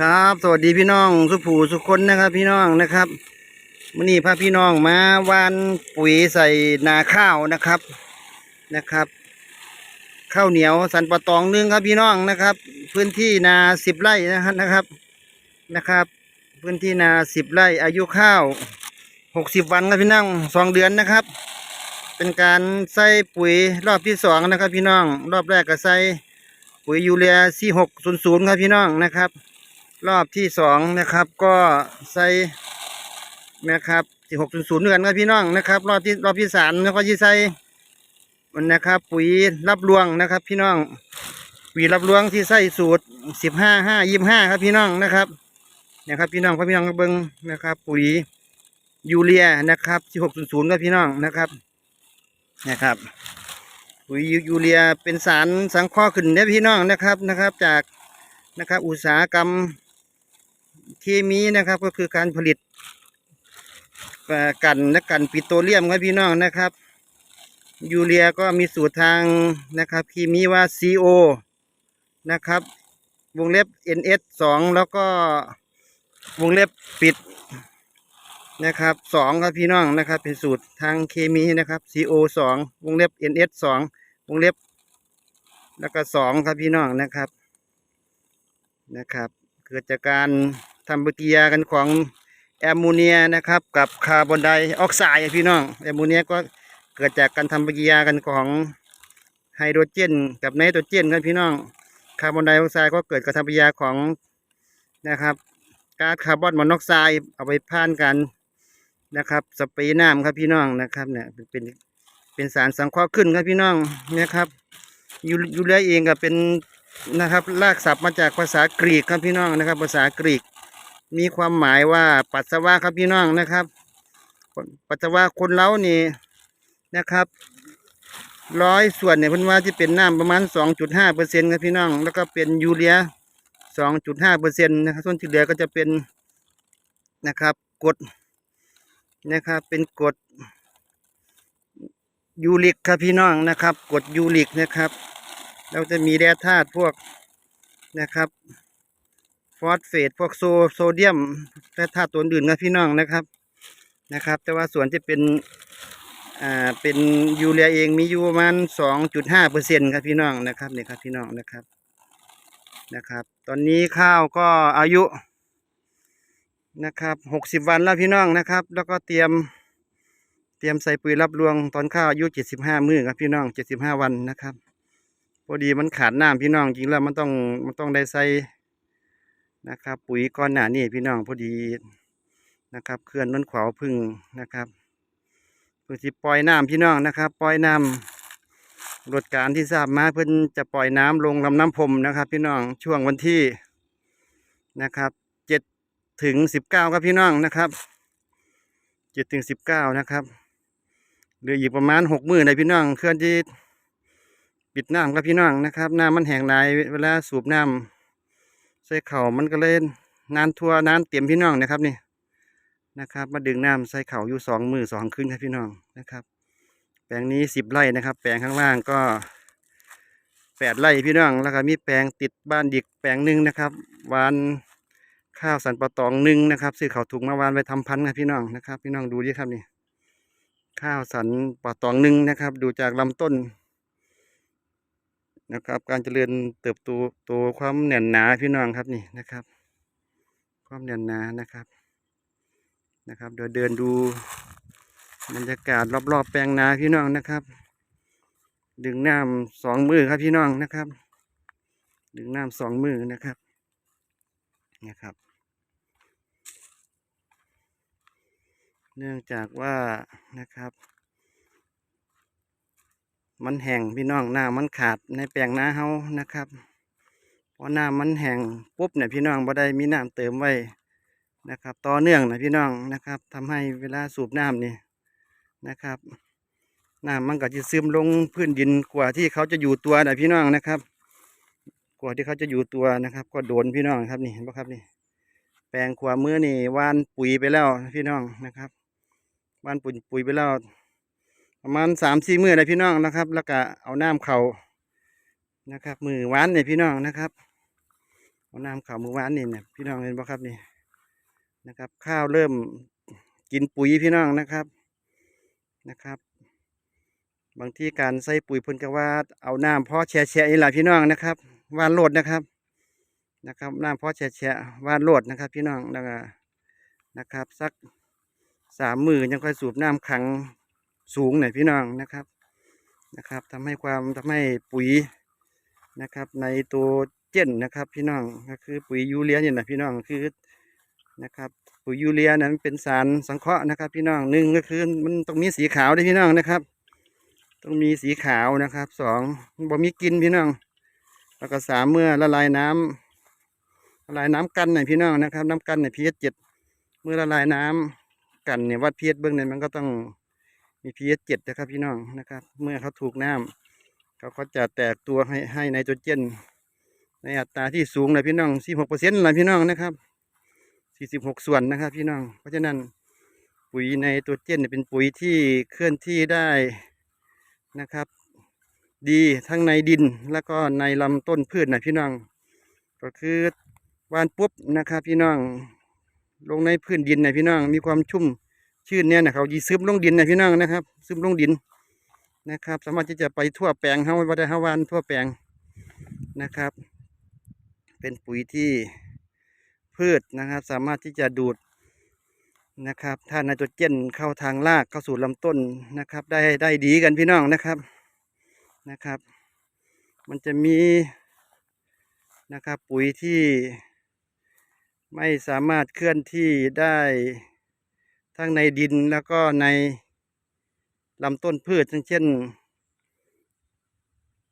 ครับ สวัสดีพี่น้องสุผูสุคนนะครับ พี่น้องนะครับมื่อนี้พาพี่น้องมาวานปุ๋ยใส่นาข้าวนะครับนะครับ ข้าวเหนียวสันปะตองหนึ่งครับพี่น้องนะครับ พื้นที่นาสิบไร่นะครับนะครับนะครับ พื้นที่นาสิบไร่อายุข้าวหกสิบวันครับพี่น้องสองเดือนนะครับ เป็นการใส่ปุ๋ยรอบที่สองนะครับ พี่น้องรอบแรกก็ใส่ปุ๋ยยูเรียสี่หกศูนย์ศูนย์ครับพี่น้องนะครับ รอบที่สองนะครับ ก็ใส่นะครับสี่หกศูนย์ศูนย์กันครับพี่น้องนะครับ รอบที่รอบที่สามแล้วก็ที่ใส่มันนะครับ ปุ๋ยรับรวงนะครับ พี่น้องปุ๋ยรับรวงที่ใส่สูตรสิบห้าห้ายี่ห้าครับพี่น้องนะครับนะครับ พี่น้องพ่อพี่น้องเบิ้งนะครับ ปุ๋ยยูเรียนะครับสี่หกศูนย์ศูนย์ครับพี่น้องนะครับนะครับปุ๋ยยูเรียเป็นสารสังเคราะห์ขึ้นเนี่ยพี่น้องนะครับนะครับ จากนะครับอุตสาหกรรม เคมีนะครับก็คือการผลิตกันและกันปิโตรเลียมครับพี่น้องนะครับ ยูเรียก็มีสูตรทางนะครับเคมีว่า CO นะครับ วงเล็บ NS 2แล้วก็วงเล็บปิดนะครับสองครับพี่น้องนะครับ เป็นสูตรทางเคมีนะครับ CO 2วงเล็บ NS 2วงเล็บ แล้วก็สองครับพี่น้องนะครับนะครับ เกิดจากการทำปฏิกิริยากันของแอมโมเนียนะครับกับคาร์บอนไดออกไซด์พี่น้องแอมโมเนียก็เกิดจากการทำปฏิกิริยากันของไฮโดรเจน กับไนโตรเจนครับพี่น้องคาร์บอนไดออกไซด์ก็เกิดกับทำปฏิกิริยาของนะครับก๊าซคาร์บอนมอนอกไซด์เอาไปผ่านกันนะครับสเปรย์น้ำครับพี่น้องนะครับเนี่ยเป็นเป็นเป็นสารสังเคราะห์ขึ้นครับพี่น้องนะครับยูยูเรียเองก็เป็น นะครับลากศัพท์มาจากภาษากรีกครับพี่น้องนะครับ ภาษากรีก มีความหมายว่าปัสสาวะครับพี่น้องนะครับ ปัสสาวะคนเรานี่นะครับร้อยส่วนเนี่ยพิ่นว่าที่เป็นน้ำประมาณ 2.5เปอร์เซ็นต์ครับพี่น้อง แล้วก็เป็นยูเรีย 2.5เปอร์เซ็นต์นะครับส่วนที่เหลือก็จะเป็นนะครับกรดนะครับเป็นกรดยูริกครับพี่น้องนะครับกรดยูริกนะครับ เราจะมีแร่ธาตุพวกนะครับ ฟอสเฟตพวกโซโซเดียมแร่ธาตุตัวอื่นนะพี่น้องนะครับนะครับ แต่ว่าส่วนที่เป็นอ่าเป็นยูเรียเองมีอยู่ประมาณสองจุดห้าเปอร์เซ็นครับพี่น้องนะครับนี่ครับพี่น้องนะครับนะครับ ตอนนี้ข้าวก็อายุนะครับหกสิบวันแล้วพี่น้องนะครับ แล้วก็เตรียมเตรียมใส่ปุ๋ยรับรวงตอนข้าวอายุเจ็ดสิบห้ามื้อครับพี่น้องเจ็ดสิบห้าวันนะครับ พอดีมันขาดน้ำพี่น้องจริงแล้วมันต้องมันต้องได้ใส่นะครับ ปุ๋ยก้อนหนานี่พี่น้องพอดีนะครับเคลื่อนน้นขวาวพึ่งนะครับเพื่อที่ปล่อยน้ำพี่น้องนะครับ ปล่อยน้ำรถการที่ทราบมาเพิ่นจะปล่อยน้ำลงลำน้ำพรมนะครับ พี่น้องช่วงวันที่นะครับเจ็ดถึงสิบเก้าครับพี่น้องนะครับเจ็ดถึงสิบเก้านะครับเหลืออีกประมาณหกมือในพี่น้องเคลื่อนที่ ปิดน้ำครับพี่น้องนะครับน้ำมันแห้งหลายเวลาสูบน้ำใส่เข่ามันก็เลยนานทั่วน้ำเต็มพี่น้องนะครับนี่นะครับ มาดึงน้ำใส่เข่าอยู่สองมือสองคืนครับพี่น้องนะครับ แปลงนี้สิบไร่นะครับ แปลงข้างล่างก็แปดไร่พี่น้องแล้วก็มีแปลงติดบ้านดิกแปลงหนึ่งนะครับวานข้าวสันปะตองหนึ่งนะครับซื้อเขาถุงมาวานไปทำพันธุ์ครับพี่น้องนะครับ พี่น้องดูดิครับนี่ข้าวสันปะตองหนึ่งนะครับ ดูจากลำต้น นะครับ การเจริญเติบโตโตความแน่นหนาพี่น้องครับนี่นะครับ ความแน่นหนานะครับนะครับเดี๋ยวเดินดูบรรยากาศรอบๆ แปลงนาพี่น้องนะครับ ดึงน้ำสองมือครับพี่น้องนะครับ ดึงน้ำสองมือนะครับนะครับ เนื่องจากว่านะครับ มันแห้งพี่น้องน้ำมันขาดในแปลงนาเฮานะครับพอน้ำมันแห้งปุ๊บเนี่ยพี่น้องบ่ได้มีน้ำเติมไว้นะครับ ต่อเนื่องนะพี่น้องนะครับทำให้เวลาสูบน้ำนี่นะครับน้ำมันก็จะซึมลงพื้นดินกว่าที่เขาจะอยู่ตัวนะพี่น้องนะครับ กว่าที่เขาจะอยู่ตัวนะครับ ก็โดนพี่น้องครับนี่เห็นปะครับนี่ แปลงขวามือนี่วานปุ๋ยไปแล้วพี่น้องนะครับวานปุ๋ยปุ๋ยไปแล้ว ประมาณสามสี่มือนะพี่น้องนะครับ แล้วก็เอาน้ำเขานะครับ มือหวานเนี่ยพี่น้องนะครับเอาน้ำเขามือวานนี่เนี่ยพี่น้องเห็นบ่ครับนี่นะครับ ข้าวเริ่มกินปุ๋ยพี่น้องนะครับนะครับ บางที่การใส่ปุ๋ยพิ่นก็ว่าเอาน้ำเพาะแช่แช่นี่แหละพี่น้องนะครับวานโลดนะครับนะครับน้ำเพาะแช่แช่วานโลดนะครับ พี่น้องแล้วก็นะครับ สักสามมือยังค่อยสูบน้ำขัง สูงหน่อยพี่น้องนะครับนะครับทำให้ความทำให้ปุ๋ยนะครับ ในตัวเจนนะครับ พี่น้องก็คือปุ๋ยยูเรียเนี่แหละพี่น้องคือนะครับปุ๋ยยูเรียนั้นเป็นสารสังเคราะห์นะครับ พี่น้องหนึ่งก็คือมันต้องมีสีขาวด้วยพี่น้องนะครับ ต้องมีสีขาวนะครับสองบ่มีกินพี่น้อง แล้วก็สามเมื่อละลายน้ำละลายน้ำกันหน่อยพี่น้องนะครับ น้ำกันเนี่ยพีเอเจ็ดเมื่อละลายน้ำกันเนี่ยวัดพีเอเบื้องเนี่ยมันก็ต้อง มีพีเอเจ็ดนะครับพี่น้องนะครับ เมื่อเขาถูกน้ำเขาก็จะแตกตัวให้ให้ไนโตรเจน ในอัตราที่สูงเลยพี่น้องสี่หกเปอร์เซ็นต์เลยพี่น้องนะครับสี่สิบหกส่วนนะครับพี่น้อง เพราะฉะนั้นปุ๋ยในตัวเจนเป็นปุ๋ยที่เคลื่อนที่ได้นะครับ ดีทั้งในดินแล้วก็ในลำต้นพืชนะพี่น้อง ก็คือวานปุ๊บนะครับพี่น้อง ลงในพื้นดินนะพี่น้องมีความชุ่ม ชื้นเนี่ยนะเขายีซึมลงดินนะพี่น้องนะครับ ซึมลงดินนะครับ สามารถที่จะไปทั่วแปลงเฮาว่าได้เฮาวานทั่วแปลงนะครับ เป็นปุ๋ยที่พืชนะครับ สามารถที่จะดูดนะครับถ้าไนโตรเจนเข้าทางรากเข้าสู่ลำต้นนะครับ ได้ได้ดีกันพี่น้องนะครับนะครับ มันจะมีนะครับปุ๋ยที่ไม่สามารถเคลื่อนที่ได้ ทั้งในดินแล้วก็ในลำต้นพืชเช่น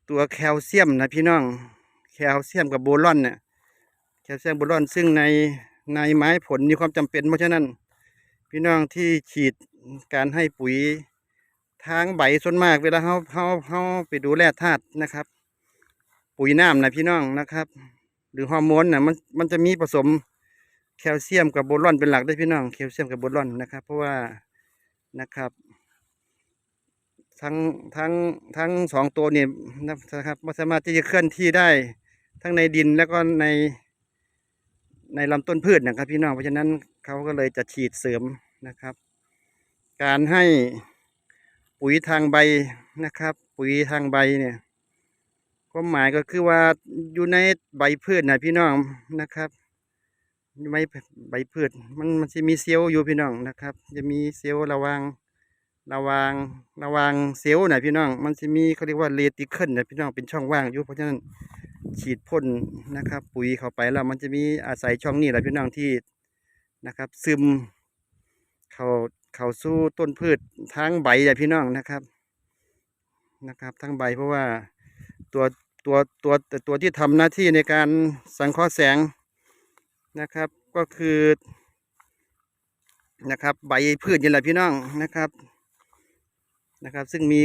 ตัวแคลเซียมนะพี่น้อง แคลเซียมกับโบรอนเนี่ยแคลเซียมโบรอนซึ่งในในไม้ผลมีความจำเป็นเพราะฉะนั้น พี่น้องที่ฉีดการให้ปุ๋ยทางใบส่วนมากเวลาเขาเขาเขาไปดูแร่ธาตุนะครับ ปุ๋ยน้ำนะพี่น้องนะครับ หรือฮอร์โมนนะมันมันจะมีผสม แคลเซียมกับโบรอนเป็นหลักได้พี่น้องแคลเซียมกับโบรอนนะครับ เพราะว่านะครับ ทั้งทั้งทั้งสองตัวเนี่ยนะครับมันสามารถที่จะเคลื่อนที่ได้ทั้งในดินแล้วก็ในในลำต้นพืชนะครับ พี่น้องเพราะฉะนั้นเขาก็เลยจะฉีดเสริมนะครับ การให้ปุ๋ยทางใบนะครับ ปุ๋ยทางใบเนี่ยความหมายก็คือว่าอยู่ในใบพืชนะพี่น้องนะครับ ใบใบพืชมันมันจะมีเซลล์อยู่พี่น้องนะครับ จะมีเซลล์ระวางระวางระวางเซลล์นะพี่น้อง มันจะมีเขาเรียกว่าเลติเคิลนะพี่น้องเป็นช่องว่างอยู่เพราะฉะนั้นฉีดพ่นนะครับ ปุ๋ยเข้าไปแล้วมันจะมีอาศัยช่องนี้แหละพี่น้องที่นะครับ ซึม เข้าเข้าสู่ต้นพืชทั้งใบนะพี่น้องนะครับนะครับ ทั้งใบเพราะว่าตัวตัวตัวตัวที่ทำหน้าที่ในการสังเคราะห์แสง นะครับก็คือนะครับใบพืชนี่แหละพี่น้องนะครับนะครับ ซึ่งมี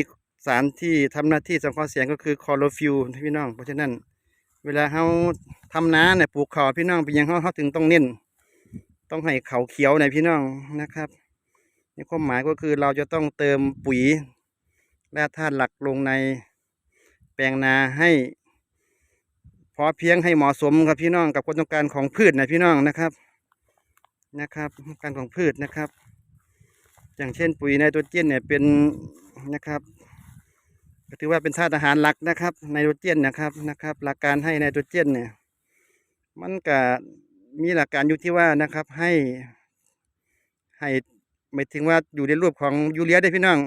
สารที่ทำหน้าที่สังเคราะห์แสงก็คือคลอโรฟิลพี่น้อง เพราะฉะนั้น เวลาเขาทำนาเนี่ยปลูกข้าวพี่น้องเป็นยังเขาเขาถึงต้องเน้นต้องให้เขาเขียวในพี่น้องนะครับในความหมายก็คือเราจะต้องเติมปุ๋ยและธาตุหลักลงในแปลงนาให้ พอเพียงให้เหมาะสมครับพี่น้องกับความต้องการของพืชนะพี่น้องนะครับนะครับการของพืชนะครับ อย่างเช่นปุ๋ยไนโตรเจนเนี่ยเป็นนะครับก็ถือว่าเป็นธาตุอาหารหลักนะครับไนโตรเจนนะครับนะครับ หลักการให้ไนโตรเจนเนี่ย มันก็มีหลักการอยู่ที่ว่านะครับให้ให้หมายถึงว่าอยู่ในรูปของยูเรียได้พี่น้อง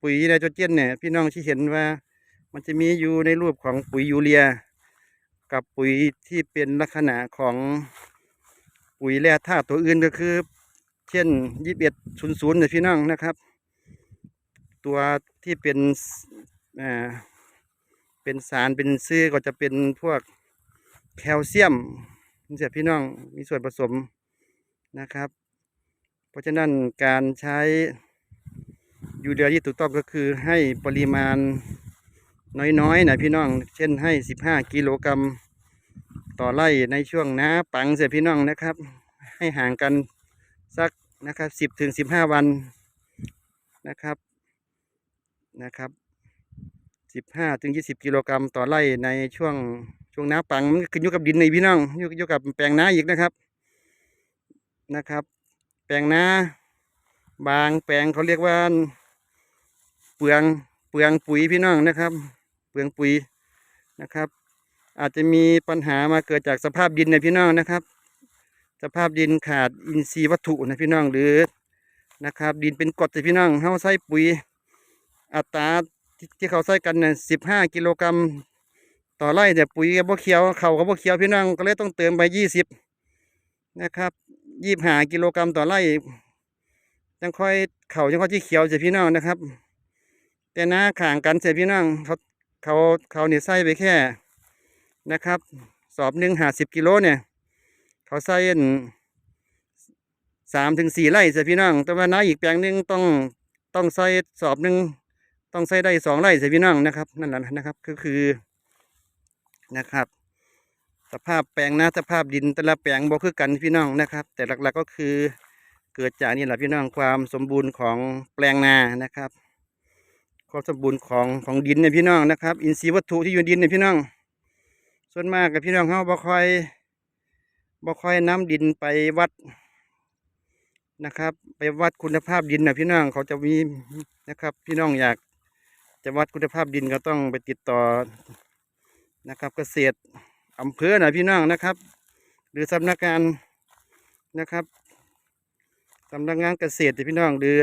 ปุ๋ยไนโตรเจนเนี่ยพี่น้องที่เห็นว่า มันจะมีอยู่ในรูปของปุ๋ยยูเรีย กับปุ๋ยที่เป็นลักษณะของปุ๋ยแร่ธาตุตัวอื่นก็คือ เช่นยี่สิบเอ็ดศูนย์ศูนย์เนี่ยพี่น้องนะครับ ตัวที่เป็นอ่าเป็นสารเป็นซื้อก็จะเป็นพวกแคลเซียมนี่สิพี่น้องมีส่วนผสมนะครับ เพราะฉะนั้นการใช้ยูเรียที่ถูกต้องก็คือให้ปริมาณ น้อยๆนะพี่น้อง เช่นให้สิบห้ากิโลกรัมต่อไร่ในช่วงน้าปังเสียพี่น้องนะครับ ให้ห่างกันสักนะครับสิบถึงสิบห้าวันนะครับนะครับสิบห้าถึงยี่สิบกิโลกรัมต่อไร่ในช่วงช่วงน้าปังมันขึ้นอยู่กับดินในพี่น้องอยู่อยู่กับแปลงนาอีกนะครับนะครับ แปลงนาบางแปลงเขาเรียกว่าเปลืองเปลืองปุ๋ยพี่น้องนะครับ ลืองปุ๋ยนะครับ อาจจะมีปัญหามาเกิดจากสภาพดินในพี่น้องนะครับ สภาพดินขาดอินทรีย์วัตถุนะพี่น้องหรือนะครับ ดินเป็นกรดนพี่น้องเขาใส่ปุ๋ย อัตราที่ทเขาใส่กันเนี่ยสิบห้ากิโลกรัมต่อไร่แต่ปุ๋ยกับบ่เขียวเขากับบ่เขียวพี่น้องก็เลยต้องเติมไปยี่สิบนะครับยี่ห้ากิโลกรัมต่อไร่จังค่อยเขาจังค่อยที่เขียวเสียพี่น้องนะครับ แต่หน้าข่างกันเสียพี่น้องเขา เขาเขาเนี่ยใส่ไปแค่นะครับ สอบหนึ่งหาสิบกิโลเนี่ย เขาใส่สามถึงสี่ไร่สียพี่น้อง แต่ว่าน้าอีกแปลงหนึ่งต้องต้องใส่สอบหนึ่งต้องใส่ได้สองไร่สียพี่น้องนะครับ นั่นแหละนะครับก็คือนะครับ สภาพแปลงนาสภาพดินแต่ละแปลงบ่คือกันพี่น้องนะครับ แต่หลักๆก็คือเกิดจากนี่แหละพี่น้องความสมบูรณ์ของแปลงนานะครับ ความสมบูรณ์ของของดินเนี่ยพี่น้องนะครับ อินทรีย์วัตถุที่อยู่ดินเนี่ยพี่น้อง ส่วนมากกับพี่น้องเขาบ่ค่อยบ่ค่อยน้ำดินไปวัดนะครับ ไปวัดคุณภาพดินนะพี่น้องเขาจะมีนะครับ พี่น้องอยากจะวัดคุณภาพดินก็ต้องไปติดต่อนะครับ เกษตรอำเภอหนะพี่น้องนะครับ หรือสำนักงานนะครับสำนักงานเกษตรพี่น้องหรือ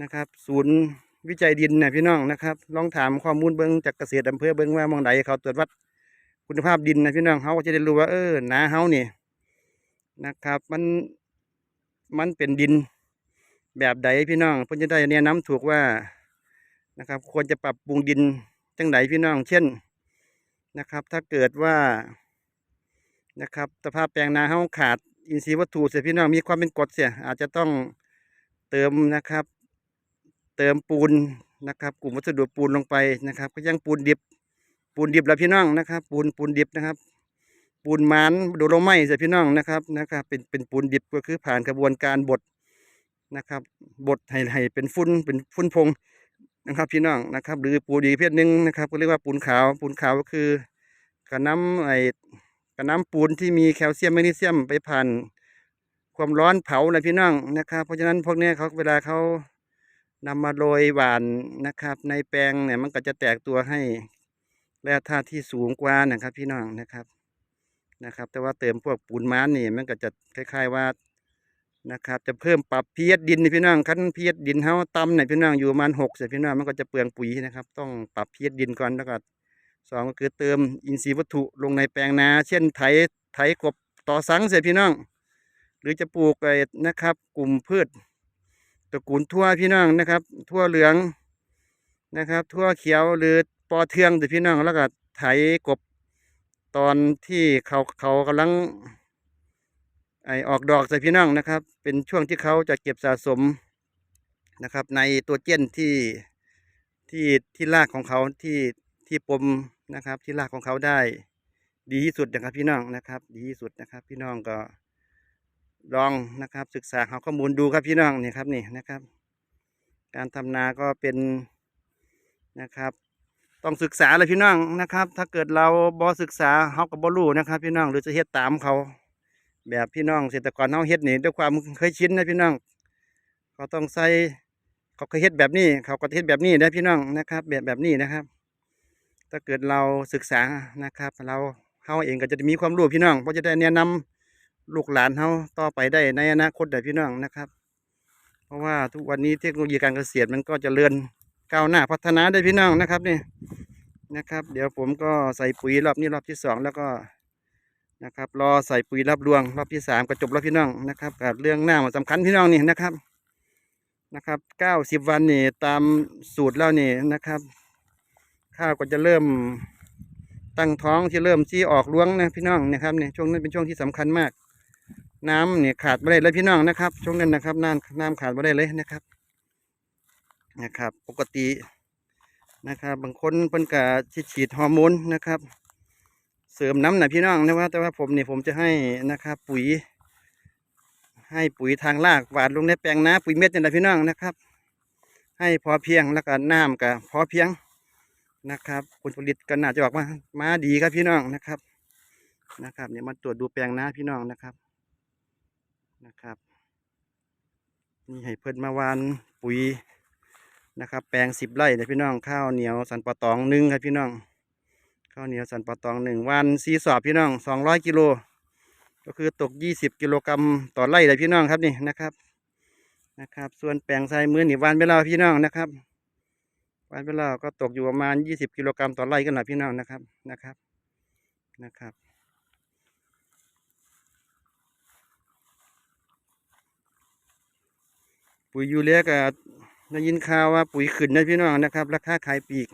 นะครับ ศูนย์ วิจัยดินนะพี่น้องนะครับ ลองถามข้อมูลเบิ้งจากเกษตรอำเภอเบิ้งว่ามองใดเขาตรวจวัดคุณภาพดินนะพี่น้องเขาก็จะได้รู้ว่าเออนาเฮานี่นะครับ มันมันเป็นดินแบบใดพี่น้องเพื่อจะได้แนะนำถูกว่านะครับ ควรจะปรับปรุงดินจังไหนพี่น้อง เช่นนะครับ ถ้าเกิดว่านะครับสภาพแปลงนาเฮาขาดอินทรีย์วัตถุเสียพี่น้องมีความเป็นกรดเสียอาจจะต้องเติมนะครับ เติมปูนนะครับ กลุ่มวัสดุปูนลงไปนะครับ ก็ยังปูนดิบ ปูนดิบแล้วพี่น้องนะครับ ปูนปูนดิบนะครับ ปูนมานโดโลไม้ใส่พี่น้องนะครับนะครับ เป็นเป็นปูนดิบก็คือผ่านกระบวนการบดนะครับบดให้ให้เป็นฟุ้นเป็นฟุ้นพงนะครับพี่น้องนะครับ หรือปูนอีกประเพศหนึ่งนะครับก็เรียกว่าปูนขาว ปูนขาวก็คือกระน้ำไอกระน้ำปูนที่มีแคลเซียมแมกนีเซียมไปผ่านความร้อนเผานะพี่น้องนะครับ เพราะฉะนั้นพวกนี้เขาเวลาเขา นำมาโรยหวานนะครับ ในแปลงเนี่ยมันก็จะแตกตัวให้แร่ธาตุที่สูงกว่านะครับ พี่น้องนะครับนะครับ แต่ว่าเติมพวกปูนม้านนี่มันก็จะคล้าย ๆว่านะครับ จะเพิ่มปรับพีเอดินนี่พี่น้องคันพีเอดินเฮาต่ำเนี่ยพี่น้องอยู่ประมาณหกเสร็จพี่น้องมันก็จะเปลืองปุ๋ยนะครับ ต้องปรับพีเอดินก่อนแล้วก็สองก็คือเติมอินทรีย์วัตถุลงในแปลงนา เช่นไถไถกบต่อสังเสร็จพี่น้อง หรือจะปลูกไอ้นะครับ กลุ่มพืช ตระกูลทั่วพี่น้องนะครับ ทั่วเหลืองนะครับ ทั่วเขียวหรือปอเทืองแต่พี่น้องแล้วก็ไถกบตอนที่เขาเขากำลังไอออกดอกใส่พี่น้องนะครับ เป็นช่วงที่เขาจะเก็บสะสมนะครับ ในตัวเจี้ยนที่ที่ที่รากของเขาที่ที่ปมนะครับ ที่รากของเขาได้ ดีที่สุดนะครับพี่น้องนะครับ ดีที่สุดนะครับ พี่น้องก็ ลองนะครับ ศึกษาหาข้อมูลดูครับพี่น้องนี่ครับนี่นะครับ การทำนาก็เป็นนะครับ ต้องศึกษาเลยพี่น้องนะครับ ถ้าเกิดเราบอศึกษาเขากับบรู้นะครับ พี่น้องหรือจะเฮ็ดตามเขา แบบพี่น้องเกษตรกรเขาเฮ็ดนี่ด้วยความเคยชินนะพี่น้องเขาต้องใส่เขาเคยเฮ็ดแบบนี้ เขาก็เฮ็ดแบบนี้นะพี่น้องนะครับ แบบแบบนี้นะครับ ถ้าเกิดเราศึกษานะครับ เราเขาเองก็จะมีความรู้พี่น้องเพราะจะได้แนะนำ ลูกหลานเขาต่อไปได้ในอนาคตได้พี่น้องนะครับ เพราะว่าทุกวันนี้เทคโนโลยีการเกษตรมันก็จเจริญก้าวหน้าพัฒนาได้พี่น้องนะครับนี่นะครับ เดี๋ยวผมก็ใส่ปุ๋ยรอบนี้รอบที่สองแล้วก็นะครับรอใส่ปุ๋ยรับรวงรอบที่สามก็จบแล้วพี่น้องนะครับกับเรื่องหน้ามันสำคัญพี่น้องนี่นะครับนะครับเก้าสิบวันนี่ตามสูตรแล้วนี่นะครับ ข้าวก็จะเริ่มตั้งท้องที่เริ่มที่ออกรวงนะพี่น้องนะครับเนี่ยช่วงนั้นเป็นช่วงที่สำคัญมาก น้ำเนี่ยขาดไม่ได้เลยพี่น้องนะครับช่วงนั้นนะครับน้ำน้ำขาดไม่ได้เลยนะครับนะครับ ปกตินะครับ บางคนเพิ่นกะฉีดฮอร์โมนนะครับ เสริมน้ำหนะพี่น้องนะว่าแต่ว่าผมเนี่ยผมจะให้นะครับ ปุ๋ย ให้ปุ๋ยทางรากหวานลงในแปลงนาปุ๋ยเม็ดเนี่แหละพี่น้องนะครับ ให้พอเพียงแล้วก็น้ำกับพอเพียงนะครับผลผลิตก็น่าจะออกมามาดีครับพี่น้องนะครับนะครับเนี่ยมาตรวจดูแปลงนาพี่น้องนะครับ นะครับ นี่ให้เพิ่นมาวานปุ๋ยนะครับ แปลงสิบไร่เลยพี่น้องข้าวเหนียวสันปะตองหนึ่งครับพี่น้องข้าวเหนียวสันปะตองหนึ่งวันซีสอบพี่น้องสองร้อยกิโลก็คือตกยี่สิบกิโลกรัมต่อไร่เลยพี่น้องครับนี่นะครับนะครับ ส่วนแปลงทรายมือนี่วันเวลาพี่น้องนะครับวันเวลาก็ตกอยู่ประมาณยี่สิบกิโลกรัมต่อไร่กันนะพี่น้องนะครับนะครับนะครับ ปุ๋ยยูเรียก็ได้ยินข่าวว่าปุ๋ยขึ้นนะพี่น้องนะครับ ราคาขายปีก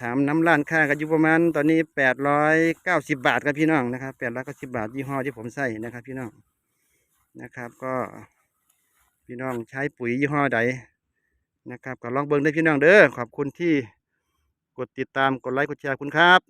ถามน้ำร้านค้าก็อยู่ประมาณตอนนี้แปดร้อยเก้าสิบบาทครับพี่น้องนะครับแปดร้อยเก้าสิบาทยี่ห้อที่ผมใส่นะครับ พี่น้องนะครับ ก็พี่น้องใช้ปุ๋ยยี่ห้อใดนะครับก็ลองเบิ่งได้พี่น้องเด้อขอบคุณที่กดติดตามกดไลค์กดแชร์คุณครับ